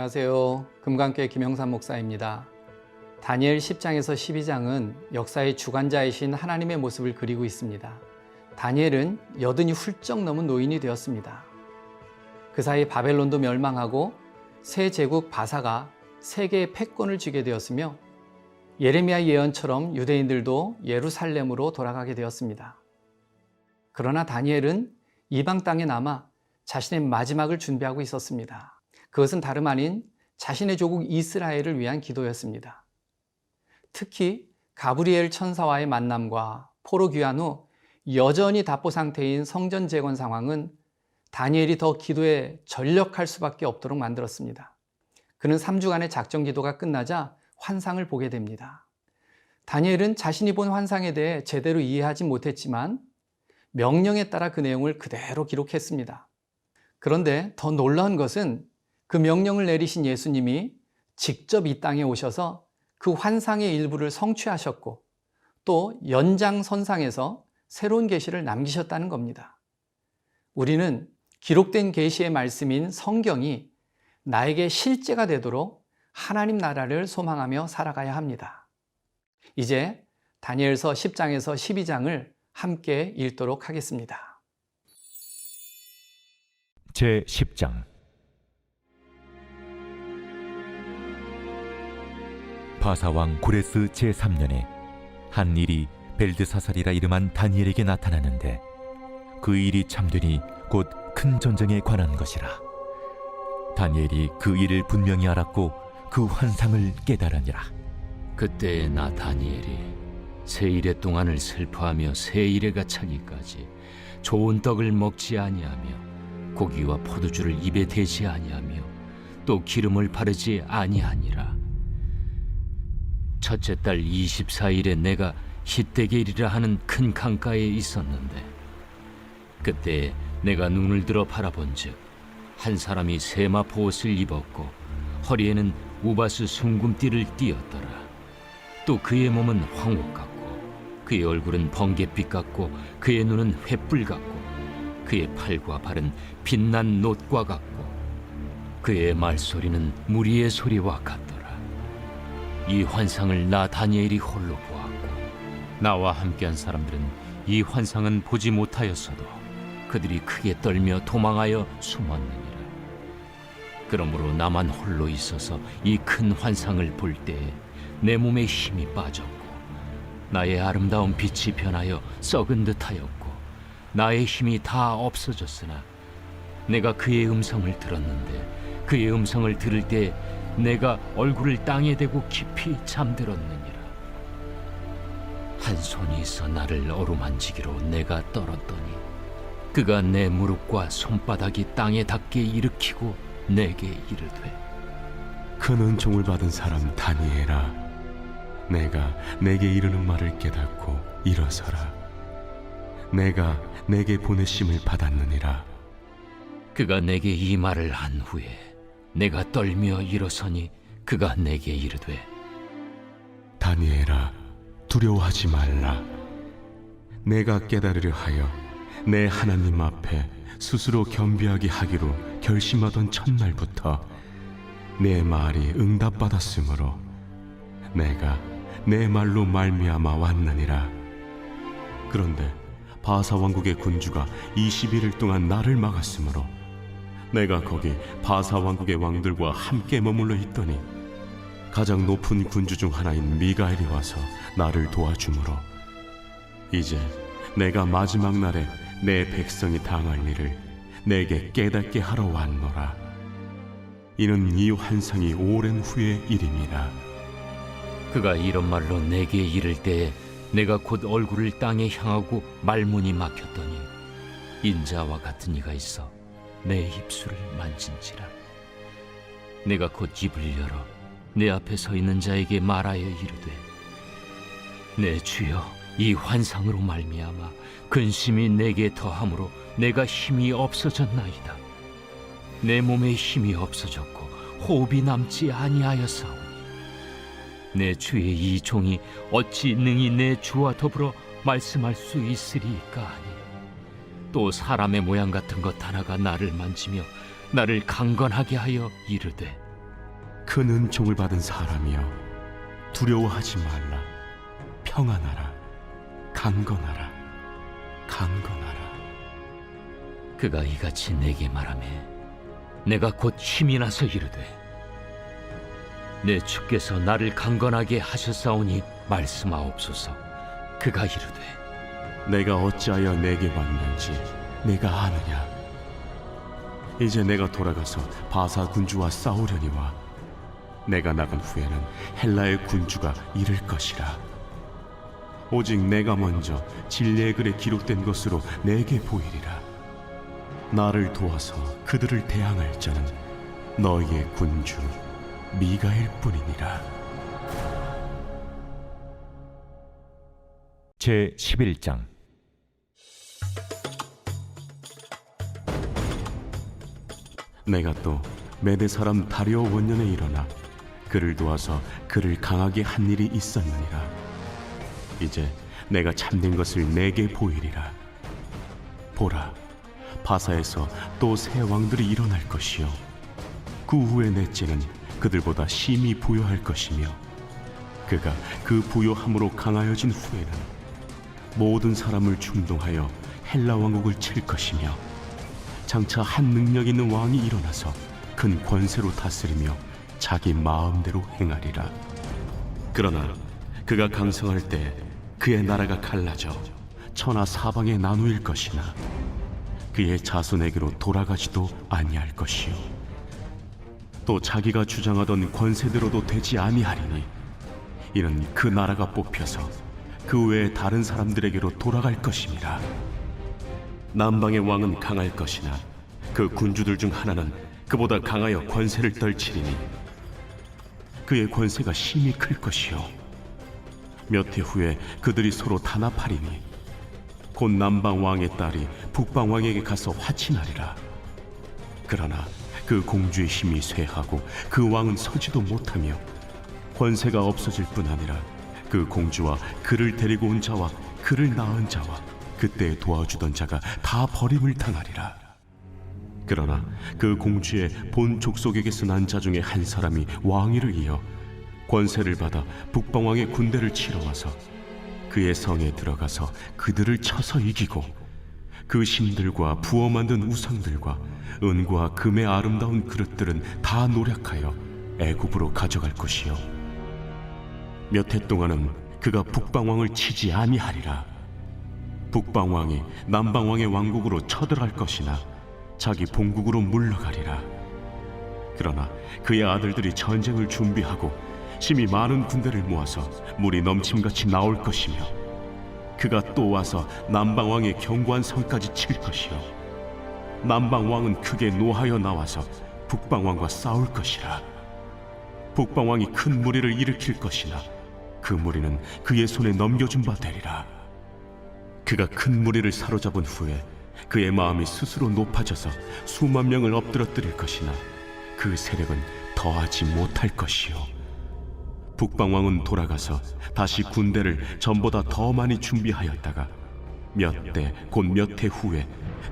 안녕하세요. 금강교회 김영삼 목사입니다. 다니엘 10장에서 12장은 역사의 주관자이신 하나님의 모습을 그리고 있습니다. 다니엘은 여든이 훌쩍 넘은 노인이 되었습니다. 그 사이 바벨론도 멸망하고 새 제국 바사가 세계의 패권을 쥐게 되었으며 예레미야 예언처럼 유대인들도 예루살렘으로 돌아가게 되었습니다. 그러나 다니엘은 이방 땅에 남아 자신의 마지막을 준비하고 있었습니다. 그것은 다름 아닌 자신의 조국 이스라엘을 위한 기도였습니다. 특히 가브리엘 천사와의 만남과 포로 귀환 후 여전히 답보 상태인 성전 재건 상황은 다니엘이 더 기도에 전력할 수밖에 없도록 만들었습니다. 그는 3주간의 작전 기도가 끝나자 환상을 보게 됩니다. 다니엘은 자신이 본 환상에 대해 제대로 이해하지 못했지만 명령에 따라 그 내용을 그대로 기록했습니다. 그런데 더 놀라운 것은 그 명령을 내리신 예수님이 직접 이 땅에 오셔서 그 환상의 일부를 성취하셨고 또 연장선상에서 새로운 계시를 남기셨다는 겁니다. 우리는 기록된 계시의 말씀인 성경이 나에게 실제가 되도록 하나님 나라를 소망하며 살아가야 합니다. 이제 다니엘서 10장에서 12장을 함께 읽도록 하겠습니다. 제 10장 바사왕 고레스 제 3년에 한 일이 벨드사살이라 이름한 다니엘에게 나타나는데 그 일이 참되니 곧 큰 전쟁에 관한 것이라. 다니엘이 그 일을 분명히 알았고 그 환상을 깨달으니라. 그때 나 다니엘이 세 일의 동안을 슬퍼하며 세 일에가 차기까지 좋은 떡을 먹지 아니하며 고기와 포도주를 입에 대지 아니하며 또 기름을 바르지 아니하니라 첫째 달 24일에 내가 히데겔이라 하는 큰 강가에 있었는데 그때 내가 눈을 들어 바라본즉 한 사람이 세마포 옷을 입었고 허리에는 우바스 숭금띠를 띠었더라. 또 그의 몸은 황옥 같고 그의 얼굴은 번갯빛 같고 그의 눈은 횃불 같고 그의 팔과 발은 빛난 놋과 같고 그의 말소리는 무리의 소리와 같더라 이 환상을 나 다니엘이 홀로 보았고 나와 함께한 사람들은 이 환상은 보지 못하였어도 그들이 크게 떨며 도망하여 숨었느니라. 그러므로 나만 홀로 있어서 이 큰 환상을 볼 때에 내 몸에 힘이 빠졌고 나의 아름다운 빛이 변하여 썩은 듯하였고 나의 힘이 다 없어졌으나 내가 그의 음성을 들었는데 그의 음성을 들을 때 내가 얼굴을 땅에 대고 깊이 잠들었느니라. 한 손이 있어 나를 어루만지기로 내가 떨었더니 그가 내 무릎과 손바닥이 땅에 닿게 일으키고 내게 이르되 큰 은총을 받은 사람 다니엘아 내가 내게 이르는 말을 깨닫고 일어서라. 내가 내게 보내심을 받았느니라. 그가 내게 이 말을 한 후에 내가 떨며 일어서니 그가 내게 이르되 다니엘아 두려워하지 말라. 내가 깨달으려 하여 내 하나님 앞에 스스로 겸비하게 하기로 결심하던 첫날부터 내 말이 응답받았으므로 내가 내 말로 말미암아 왔느니라. 그런데 바사 왕국의 군주가 21일 동안 나를 막았으므로 내가 거기 바사 왕국의 왕들과 함께 머물러 있더니 가장 높은 군주 중 하나인 미가엘이 와서 나를 도와주므로 이제 내가 마지막 날에 내 백성이 당할 일을 내게 깨닫게 하러 왔노라. 이는 이 환상이 오랜 후의 일입니다. 그가 이런 말로 내게 이를 때에 내가 곧 얼굴을 땅에 향하고 말문이 막혔더니 인자와 같은 이가 있어 내 입술을 만진지라. 내가 곧 입을 열어 내 앞에 서 있는 자에게 말하여 이르되 내 주여 이 환상으로 말미암아 근심이 내게 더함으로 내가 힘이 없어졌나이다. 내 몸에 힘이 없어졌고 호흡이 남지 아니하였사오니 내 주의 이 종이 어찌 능히 내 주와 더불어 말씀할 수 있으리까 하니 또 사람의 모양 같은 것 하나가 나를 만지며 나를 강건하게 하여 이르되 큰 은총을 받은 사람이여 두려워하지 말라. 평안하라. 강건하라. 강건하라. 그가 이같이 내게 말하매 내가 곧 힘이 나서 이르되 내 주께서 나를 강건하게 하셨사오니 말씀하옵소서. 그가 이르되 내가 어찌하여 내게 왔는지 내가 아느냐? 이제 내가 돌아가서 바사 군주와 싸우려니와 내가 나간 후에는 헬라의 군주가 이를 것이라. 오직 내가 먼저 진리의 글에 기록된 것으로 내게 보이리라. 나를 도와서 그들을 대항할 자는 너희의 군주 미가엘 뿐이니라 제 11장. 내가 또 메대 사람 다리오 원년에 일어나 그를 도와서 그를 강하게 한 일이 있었느니라. 이제 내가 참된 것을 내게 보이리라. 보라 바사에서 또 새 왕들이 일어날 것이요. 그 후에 넷째는 그들보다 심히 부요할 것이며 그가 그 부요함으로 강하여진 후에는 모든 사람을 충동하여 헬라 왕국을 칠 것이며 장차 한 능력 있는 왕이 일어나서 큰 권세로 다스리며 자기 마음대로 행하리라. 그러나 그가 강성할 때 그의 나라가 갈라져 천하 사방에 나누일 것이나 그의 자손에게로 돌아가지도 아니할 것이요. 또 자기가 주장하던 권세대로도 되지 아니하리니 이는 그 나라가 뽑혀서 그 외에 다른 사람들에게로 돌아갈 것임이라. 남방의 왕은 강할 것이나 그 군주들 중 하나는 그보다 강하여 권세를 떨치리니 그의 권세가 심히 클 것이요 몇 해 후에 그들이 서로 단합하리니 곧 남방 왕의 딸이 북방 왕에게 가서 화친하리라 그러나 그 공주의 힘이 쇠하고 그 왕은 서지도 못하며 권세가 없어질 뿐 아니라 그 공주와 그를 데리고 온 자와 그를 낳은 자와 그때 도와주던 자가 다 버림을 당하리라. 그러나 그 공주의 본 족속에게서 난 자 중에 한 사람이 왕위를 이어 권세를 받아 북방 왕의 군대를 치러 와서 그의 성에 들어가서 그들을 쳐서 이기고 그 신들과 부어 만든 우상들과 은과 금의 아름다운 그릇들은 다 노력하여 애굽으로 가져갈 것이요 몇 해 동안은 그가 북방 왕을 치지 아니하리라. 북방 왕이 남방 왕의 왕국으로 쳐들어갈 것이나 자기 본국으로 물러가리라. 그러나 그의 아들들이 전쟁을 준비하고 심히 많은 군대를 모아서 물이 넘침같이 나올 것이며 그가 또 와서 남방 왕의 견고한 성까지 칠 것이요. 남방 왕은 크게 노하여 나와서 북방 왕과 싸울 것이라. 북방 왕이 큰 무리를 일으킬 것이나 그 무리는 그의 손에 넘겨준 바 되리라. 그가 큰 무리를 사로잡은 후에 그의 마음이 스스로 높아져서 수만 명을 엎드러뜨릴 것이나 그 세력은 더하지 못할 것이요. 북방 왕은 돌아가서 다시 군대를 전보다 더 많이 준비하였다가 몇 대 곧 몇 해 후에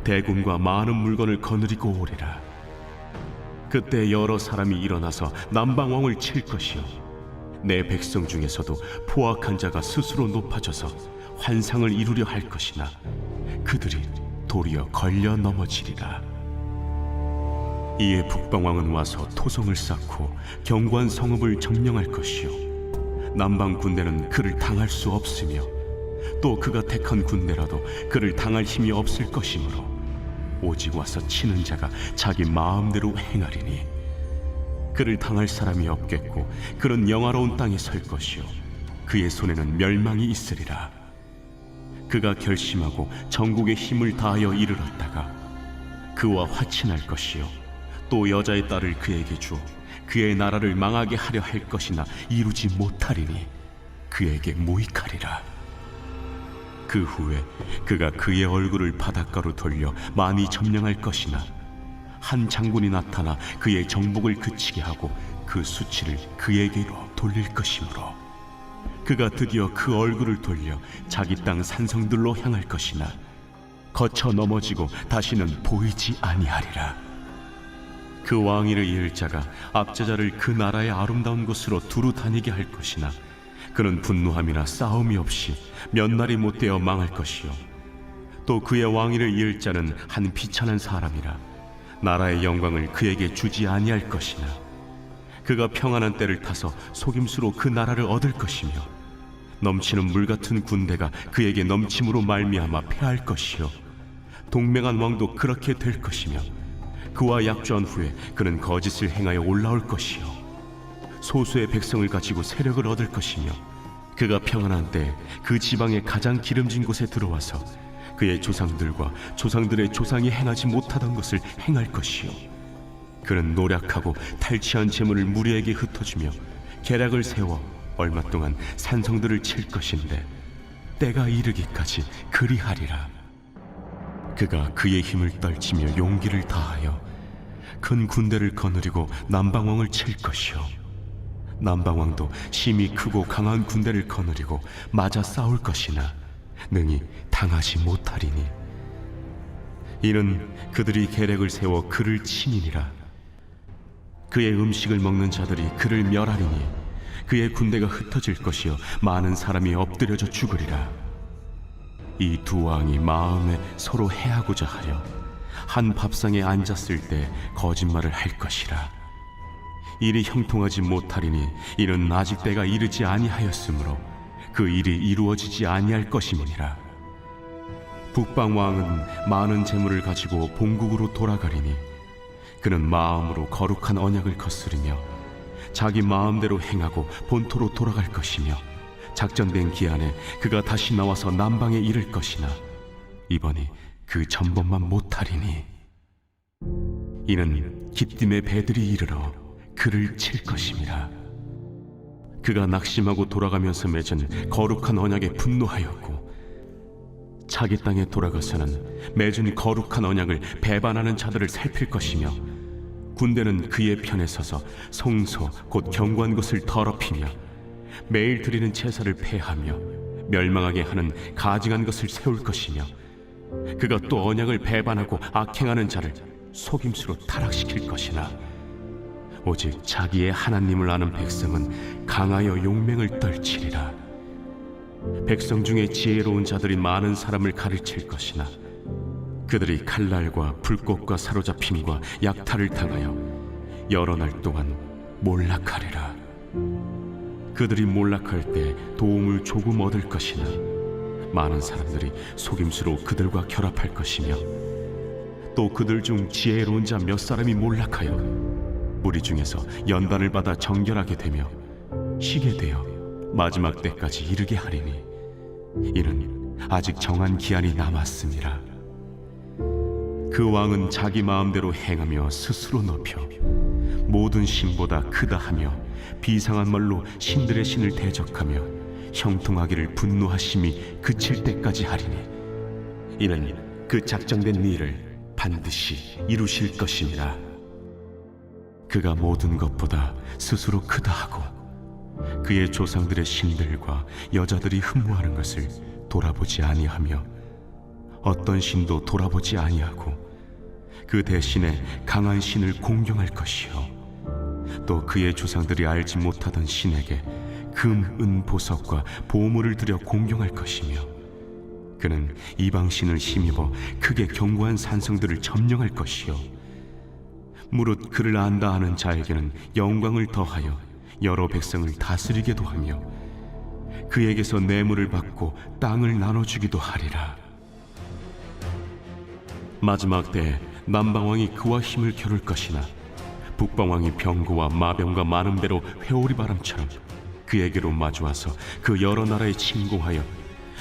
대군과 많은 물건을 거느리고 오리라. 그때 여러 사람이 일어나서 남방 왕을 칠 것이요 내 백성 중에서도 포악한 자가 스스로 높아져서 환상을 이루려 할 것이나 그들이 도리어 걸려 넘어지리라. 이에 북방왕은 와서 토성을 쌓고 견고한 성읍을 점령할 것이요. 남방 군대는 그를 당할 수 없으며 또 그가 택한 군대라도 그를 당할 힘이 없을 것이므로 오직 와서 치는 자가 자기 마음대로 행하리니 그를 당할 사람이 없겠고 그는 영화로운 땅에 설 것이요. 그의 손에는 멸망이 있으리라. 그가 결심하고 전국의 힘을 다하여 이르렀다가 그와 화친할 것이요. 또 여자의 딸을 그에게 주어 그의 나라를 망하게 하려 할 것이나 이루지 못하리니 그에게 무익하리라. 그 후에 그가 그의 얼굴을 바닷가로 돌려 많이 점령할 것이나 한 장군이 나타나 그의 정복을 그치게 하고 그 수치를 그에게로 돌릴 것이므로 그가 드디어 그 얼굴을 돌려 자기 땅 산성들로 향할 것이나 거쳐 넘어지고 다시는 보이지 아니하리라. 그 왕위를 이을 자가 압제자를 그 나라의 아름다운 곳으로 두루 다니게 할 것이나 그는 분노함이나 싸움이 없이 몇 날이 못 되어 망할 것이요 또 그의 왕위를 이을 자는 한 비천한 사람이라 나라의 영광을 그에게 주지 아니할 것이나 그가 평안한 때를 타서 속임수로 그 나라를 얻을 것이며 넘치는 물 같은 군대가 그에게 넘침으로 말미암아 패할 것이요. 동맹한 왕도 그렇게 될 것이며 그와 약조한 후에 그는 거짓을 행하여 올라올 것이요. 소수의 백성을 가지고 세력을 얻을 것이며 그가 평안한 때 그 지방의 가장 기름진 곳에 들어와서 그의 조상들과 조상들의 조상이 행하지 못하던 것을 행할 것이요. 그는 노력하고 탈취한 재물을 무리에게 흩어주며 계략을 세워 얼마 동안 산성들을 칠 것인데 때가 이르기까지 그리하리라. 그가 그의 힘을 떨치며 용기를 다하여 큰 군대를 거느리고 남방왕을 칠 것이요. 남방왕도 심히 크고 강한 군대를 거느리고 맞아 싸울 것이나 능히 당하지 못하리니. 이는 그들이 계략을 세워 그를 치니니라. 그의 음식을 먹는 자들이 그를 멸하리니 그의 군대가 흩어질 것이요 많은 사람이 엎드려져 죽으리라. 이 두 왕이 마음에 서로 해하고자 하려 한 밥상에 앉았을 때 거짓말을 할 것이라. 일이 형통하지 못하리니 이는 아직 때가 이르지 아니하였으므로 그 일이 이루어지지 아니할 것임이니라. 북방 왕은 많은 재물을 가지고 본국으로 돌아가리니 그는 마음으로 거룩한 언약을 거스르며 자기 마음대로 행하고 본토로 돌아갈 것이며 작전된 기한에 그가 다시 나와서 남방에 이를 것이나 이번이 그 전번만 못하리니. 이는 기띔의 배들이 이르러 그를 칠 것임이라 그가 낙심하고 돌아가면서 맺은 거룩한 언약에 분노하였고 자기 땅에 돌아가서는 맺은 거룩한 언약을 배반하는 자들을 살필 것이며 군대는 그의 편에 서서 성소 곧 경관 곳을 더럽히며 매일 드리는 제사를 폐하며 멸망하게 하는 가증한 것을 세울 것이며 그가 또 언약을 배반하고 악행하는 자를 속임수로 타락시킬 것이나 오직 자기의 하나님을 아는 백성은 강하여 용맹을 떨치리라 백성 중에 지혜로운 자들이 많은 사람을 가르칠 것이나 그들이 칼날과 불꽃과 사로잡힘과 약탈을 당하여 여러 날 동안 몰락하리라. 그들이 몰락할 때 도움을 조금 얻을 것이나 많은 사람들이 속임수로 그들과 결합할 것이며 또 그들 중 지혜로운 자 몇 사람이 몰락하여 무리 중에서 연단을 받아 정결하게 되며 쉬게 되어 마지막 때까지 이르게 하리니 이는 아직 정한 기한이 남았습니다. 그 왕은 자기 마음대로 행하며 스스로 높여 모든 신보다 크다 하며 비상한 말로 신들의 신을 대적하며 형통하기를 분노하심이 그칠 때까지 하리니 이는 그 작정된 일을 반드시 이루실 것이니라 그가 모든 것보다 스스로 크다 하고 그의 조상들의 신들과 여자들이 흠모하는 것을 돌아보지 아니하며 어떤 신도 돌아보지 아니하고 그 대신에 강한 신을 공경할 것이요. 또 그의 조상들이 알지 못하던 신에게 금, 은, 보석과 보물을 들여 공경할 것이며 그는 이방 신을 힘입어 크게 견고한 산성들을 점령할 것이요 무릇 그를 안다 하는 자에게는 영광을 더하여 여러 백성을 다스리게도 하며 그에게서 뇌물을 받고 땅을 나눠주기도 하리라. 마지막 때에 남방왕이 그와 힘을 겨룰 것이나 북방왕이 병거와 마병과 많은 배로 회오리 바람처럼 그에게로 마주와서 그 여러 나라에 침공하여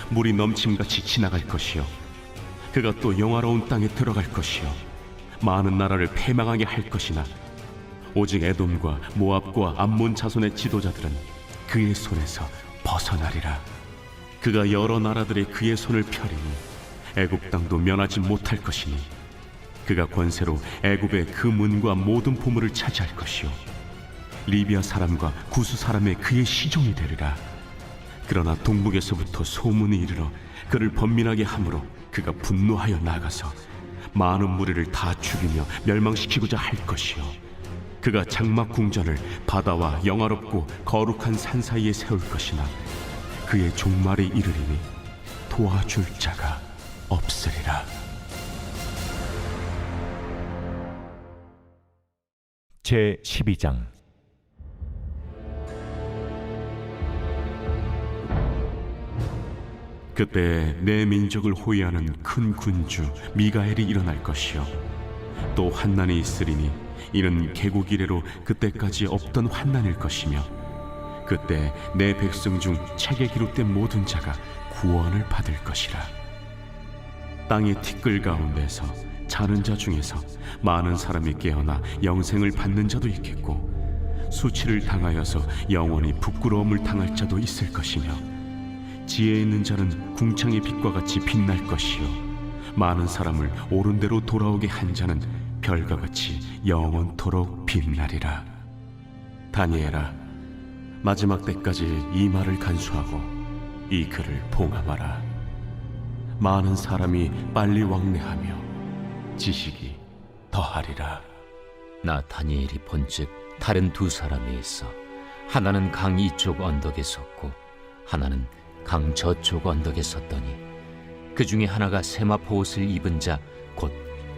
물이 넘침같이 지나갈 것이요. 그가 또 영화로운 땅에 들어갈 것이요 많은 나라를 패망하게 할 것이나 오직 에돔과 모압과 암몬 자손의 지도자들은 그의 손에서 벗어나리라. 그가 여러 나라들의 그의 손을 펴리니 애굽 땅도 면하지 못할 것이니 그가 권세로 애굽의 그 문과 모든 보물을 차지할 것이요. 리비아 사람과 구스 사람의 그의 시종이 되리라. 그러나 동북에서부터 소문이 이르러 그를 번민하게 함으로 그가 분노하여 나가서 많은 무리를 다 죽이며 멸망시키고자 할 것이요. 그가 장막 궁전을 바다와 영화롭고 거룩한 산 사이에 세울 것이나 그의 종말에 이르리니 도와줄 자가 없으리라. 제 12장 그때 내 민족을 호위하는 큰 군주 미가엘이 일어날 것이요. 또 환난이 있으리니 이는 개국 이래로 그때까지 없던 환난일 것이며 그때 내 백성 중 책에 기록된 모든 자가 구원을 받을 것이라. 땅의 티끌 가운데서 자는 자 중에서 많은 사람이 깨어나 영생을 받는 자도 있겠고 수치를 당하여서 영원히 부끄러움을 당할 자도 있을 것이며 지혜 있는 자는 궁창의 빛과 같이 빛날 것이요. 많은 사람을 옳은 대로 돌아오게 한 자는 별과 같이 영원토록 빛나리라. 다니엘아 마지막 때까지 이 말을 간수하고 이 글을 봉함하라. 많은 사람이 빨리 왕래하며 지식이 더하리라. 나 다니엘이 본즉 다른 두 사람이 있어. 하나는 강 이쪽 언덕에 섰고 하나는 강 저쪽 언덕에 섰더니 그 중에 하나가 세마포 옷을 입은 자 곧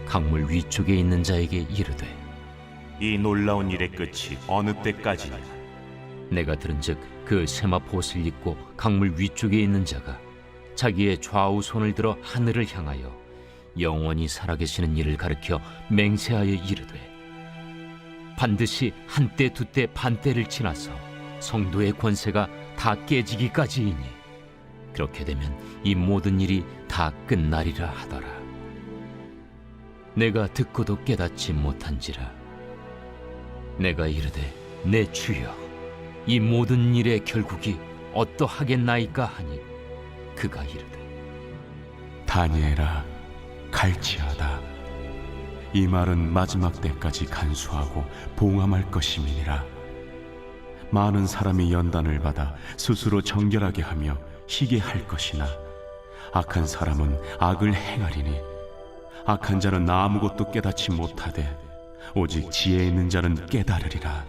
강물 위쪽에 있는 자에게 이르되 이 놀라운 일의 끝이 어느 때까지냐? 내가 들은즉 그 세마포 옷을 입고 강물 위쪽에 있는 자가 자기의 좌우 손을 들어 하늘을 향하여 영원히 살아계시는 이를 가르켜 맹세하여 이르되 반드시 한때 두때 반때를 지나서 성도의 권세가 다 깨지기까지이니 그렇게 되면 이 모든 일이 다 끝나리라 하더라. 내가 듣고도 깨닫지 못한지라. 내가 이르되 내 주여 이 모든 일의 결국이 어떠하겠나이까 하니 그가 이르되 다니엘아 갈지어다. 이 말은 마지막 때까지 간수하고 봉함할 것임이니라. 많은 사람이 연단을 받아 스스로 정결하게 하며 희게 할 것이나 악한 사람은 악을 행하리니 악한 자는 아무것도 깨닫지 못하되 오직 지혜 있는 자는 깨달으리라.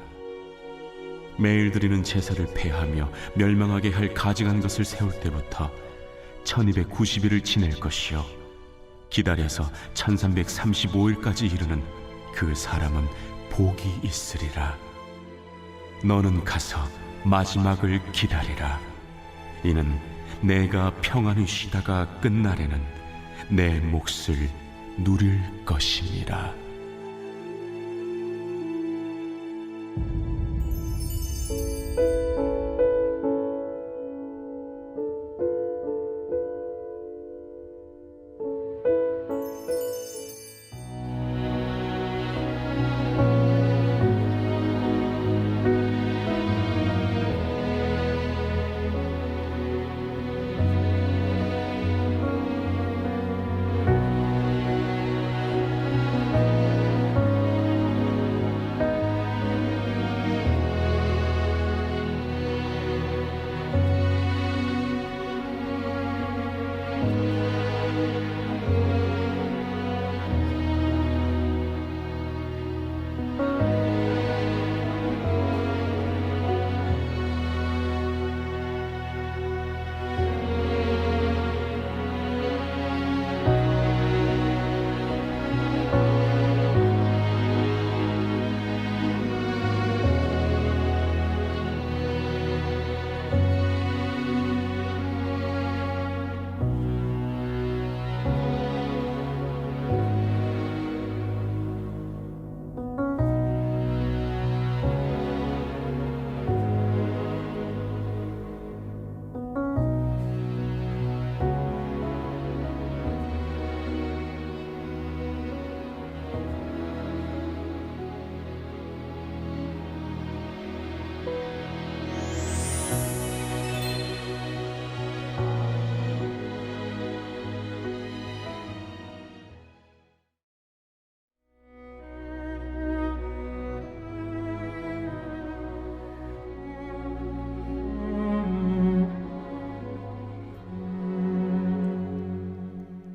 매일 드리는 제사를 폐하며 멸망하게 할 가증한 것을 세울 때부터 1290일을 지낼 것이요. 기다려서 1335일까지 이르는 그 사람은 복이 있으리라. 너는 가서 마지막을 기다리라. 이는 내가 평안히 쉬다가 끝날에는 내 몫을 누릴 것임이라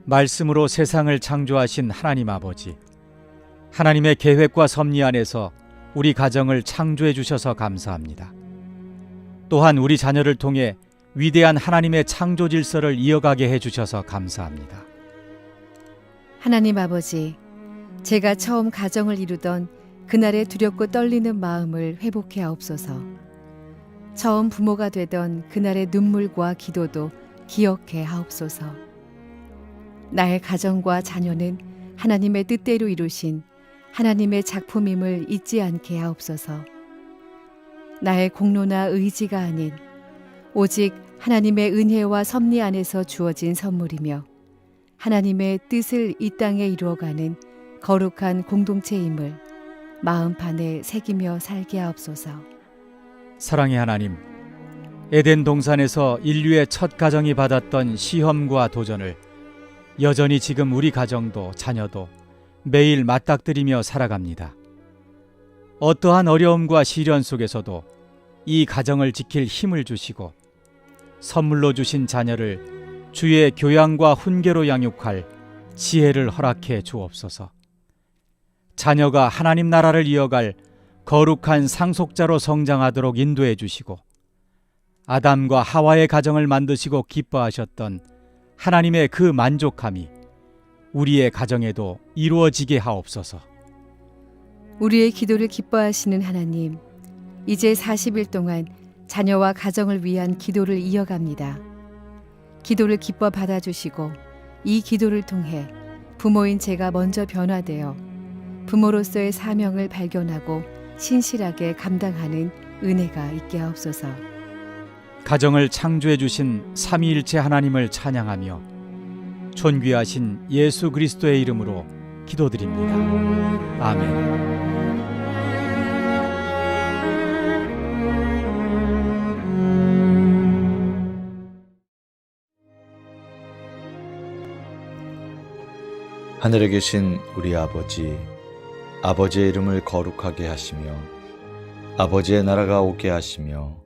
말씀으로 세상을 창조하신 하나님 아버지, 하나님의 계획과 섭리 안에서 우리 가정을 창조해 주셔서 감사합니다. 또한 우리 자녀를 통해 위대한 하나님의 창조 질서를 이어가게 해 주셔서 감사합니다. 하나님 아버지, 제가 처음 가정을 이루던 그날의 두렵고 떨리는 마음을 회복해 하옵소서. 처음 부모가 되던 그날의 눈물과 기도도 기억해 하옵소서. 나의 가정과 자녀는 하나님의 뜻대로 이루신 하나님의 작품임을 잊지 않게 하옵소서. 나의 공로나 의지가 아닌 오직 하나님의 은혜와 섭리 안에서 주어진 선물이며 하나님의 뜻을 이 땅에 이루어가는 거룩한 공동체임을 마음판에 새기며 살게 하옵소서. 사랑의 하나님, 에덴 동산에서 인류의 첫 가정이 받았던 시험과 도전을 여전히 지금 우리 가정도 자녀도 매일 맞닥뜨리며 살아갑니다. 어떠한 어려움과 시련 속에서도 이 가정을 지킬 힘을 주시고 선물로 주신 자녀를 주의 교양과 훈계로 양육할 지혜를 허락해 주옵소서. 자녀가 하나님 나라를 이어갈 거룩한 상속자로 성장하도록 인도해 주시고 아담과 하와의 가정을 만드시고 기뻐하셨던 하나님의 그 만족함이 우리의 가정에도 이루어지게 하옵소서. 우리의 기도를 기뻐하시는 하나님, 이제 40일 동안 자녀와 가정을 위한 기도를 이어갑니다. 기도를 기뻐 받아주시고 이 기도를 통해 부모인 제가 먼저 변화되어 부모로서의 사명을 발견하고 신실하게 감당하는 은혜가 있게 하옵소서. 가정을 창조해 주신 삼위일체 하나님을 찬양하며 존귀하신 예수 그리스도의 이름으로 기도드립니다. 아멘. 하늘에 계신 우리 아버지, 아버지의 이름을 거룩하게 하시며, 아버지의 나라가 오게 하시며,